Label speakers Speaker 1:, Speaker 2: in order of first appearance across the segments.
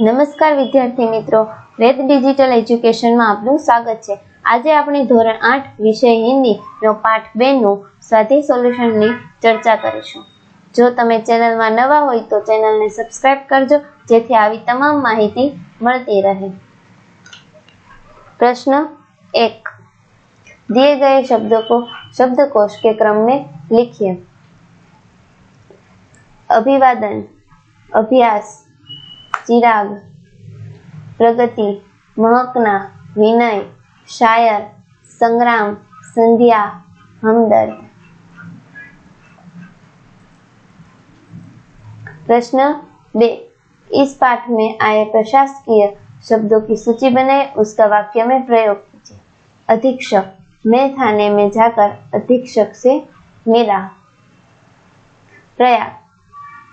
Speaker 1: નમસ્કાર વિદ્યાર્થી મિત્રો વેદ ડિજિટલ એજ્યુકેશનમાં આપનું સ્વાગત છે આજે આપણે ધોરણ આઠ વિષય હિન્દીનો પાઠ બે નું સ્વાધ્યાય સોલ્યુશનની ચર્ચા કરીશું જો તમે ચેનલમાં નવા હોય તો ચેનલને સબસ્ક્રાઇબ કરજો જેથી આવી તમામ માહિતી મળતી રહે प्रश्न एक दिए गए शब्दों को शब्दकोश के क्रम में लिखिए अभिवादन अभ्यास चिराग, प्रगति महकना विनय, शायर, संग्राम, संध्या, हमदर्द। प्रश्न बे, इस पाठ में आए प्रशासकीय शब्दों की सूची बनाए, उसका वाक्य में प्रयोग कीजिए। अधीक्षक, मैं थाने में जाकर अधीक्षक से मिला। प्रयाग,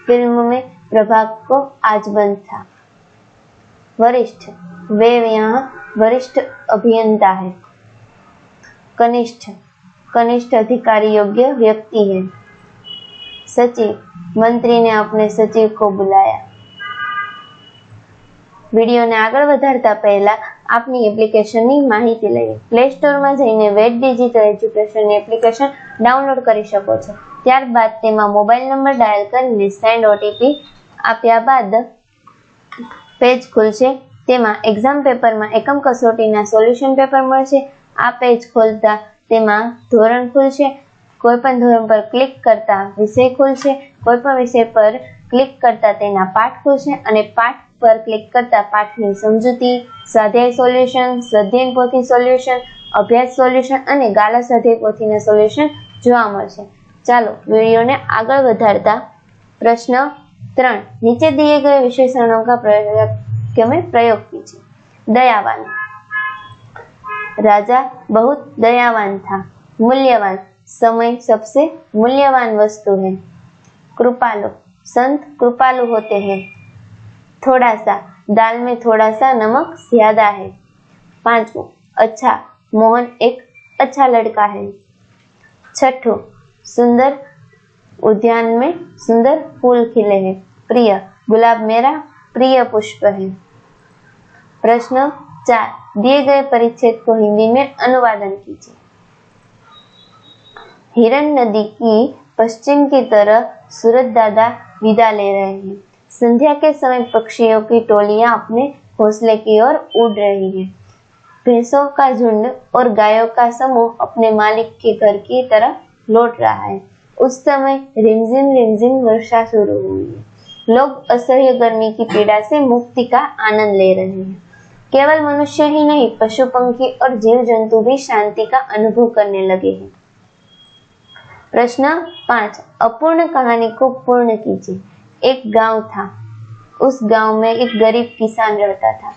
Speaker 1: फ़िल्म में प्रभाग को आज बंद था। वरिष्ठ वे यहाँ वरिष्ठ अभियंता है कनिष्ठ कनिष्ठ अधिकारी योग्य व्यक्ति है सचिव मंत्री ने अपने सचिव को बुलाया વિડીયોને આગળ વધારતા પહેલા આપની એપ્લિકેશનની માહિતી લઈએ પ્લે સ્ટોરમાં જઈને વેટ ડિજિટલ એજ્યુકેશનની એપ્લિકેશન ડાઉનલોડ કરી શકો છો ત્યારબાદ તેમાં મોબાઈલ નંબર ડાયલ કરીને સેન્ડ ઓટીપી આપ્યા બાદ પેજ ખુલશે. તેમાં એક્ઝામ પેપરમાં એકમ કસોટીના સોલ્યુશન પેપર મળશે. આ પેજ ખોલતા તેમાં ધોરણ ખુલશે. કોઈપણ ધોરણ પર ક્લિક કરતા વિષય ખુલશે. કોઈ પણ વિષય પર ક્લિક કરતા તેના પાઠ ખુલશે અને પાઠ પર ક્લિક કરતા પાઠની સમજૂતી, સ્વાધ્યાય સોલ્યુશન સ્વાધ્યાય પોથી સોલ્યુશન અભ્યાસ સોલ્યુશન અને ગાલા સ્વાધ્યાય પોથીના સોલ્યુશન જોવા મળશે. ચાલો વિડીયોને આગળ વધારતા પ્રશ્ન ત્રણ नीचे दिए गए विशेषणों का प्रयोग में प्रयोग कीजिए दयावान राजा बहुत दयावान था मूल्यवान समय सबसे मूल्यवान वस्तु है कृपालु संत कृपालु होते हैं थोड़ा सा दाल में थोड़ा सा नमक ज्यादा है पांचवो अच्छा मोहन एक अच्छा लड़का है छठो सुंदर उद्यान में सुंदर फूल खिले हैं। प्रिय, गुलाब मेरा प्रिय पुष्प है। प्रश्न चार, दिए गए परिच्छेद को हिंदी में अनुवादन कीजिए। हिरन नदी की पश्चिम की तरह सूरज दादा विदा ले रहे हैं। संध्या के समय पक्षियों की टोलियाँ अपने घोंसले की ओर उड़ रही है। भैंसों का झुंड और गायों का समूह अपने मालिक के घर की तरफ़ लौट रहा है। उस समय रिमझिम रिमझिम वर्षा शुरू हुई लोग असह्य गर्मी की पीड़ा से मुक्ति का आनंद ले रहे हैं। केवल मनुष्य ही नहीं, पशु, पंखी और जीव जंतु भी शांति का अनुभव करने लगे हैं। प्रश्न पाँच, अपूर्ण कहानी को पूर्ण कीजिए। एक गाँव था। उस गाँव में एक गरीब किसान रहता था।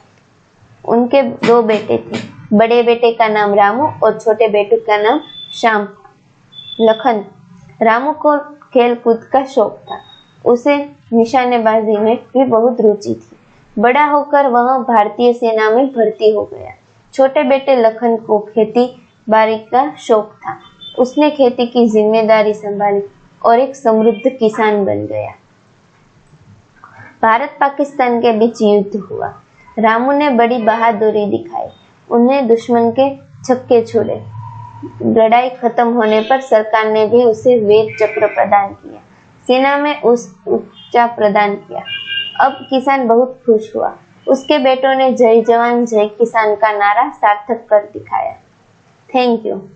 Speaker 1: उनके दो बेटे थे। बड़े बेटे का नाम रामू और छोटे बेटे का नाम श्याम। लखन रामू को खेल कूद का शौक था। उसे निशानेबाजी में भी बहुत रुचि थी। बड़ा होकर वह भारतीय सेना में भर्ती हो गया। छोटे बेटे लखन को खेती बाड़ी का शौक था। उसने खेती की ज़िम्मेदारी संभाली और एक समृद्ध किसान बन गया। भारत पाकिस्तान के बीच युद्ध हुआ। रामू ने बड़ी बहादुरी दिखाई। उन्हें दुश्मन के छक्के छोड़े। लड़ाई खत्म होने पर सरकार ने भी उसे वेद चक्र प्रदान किया। सेना में उस उच्चा प्रदान किया। अब किसान बहुत खुश हुआ। उसके बेटों ने जय जवान, जय किसान का नारा सार्थक कर दिखाया। Thank you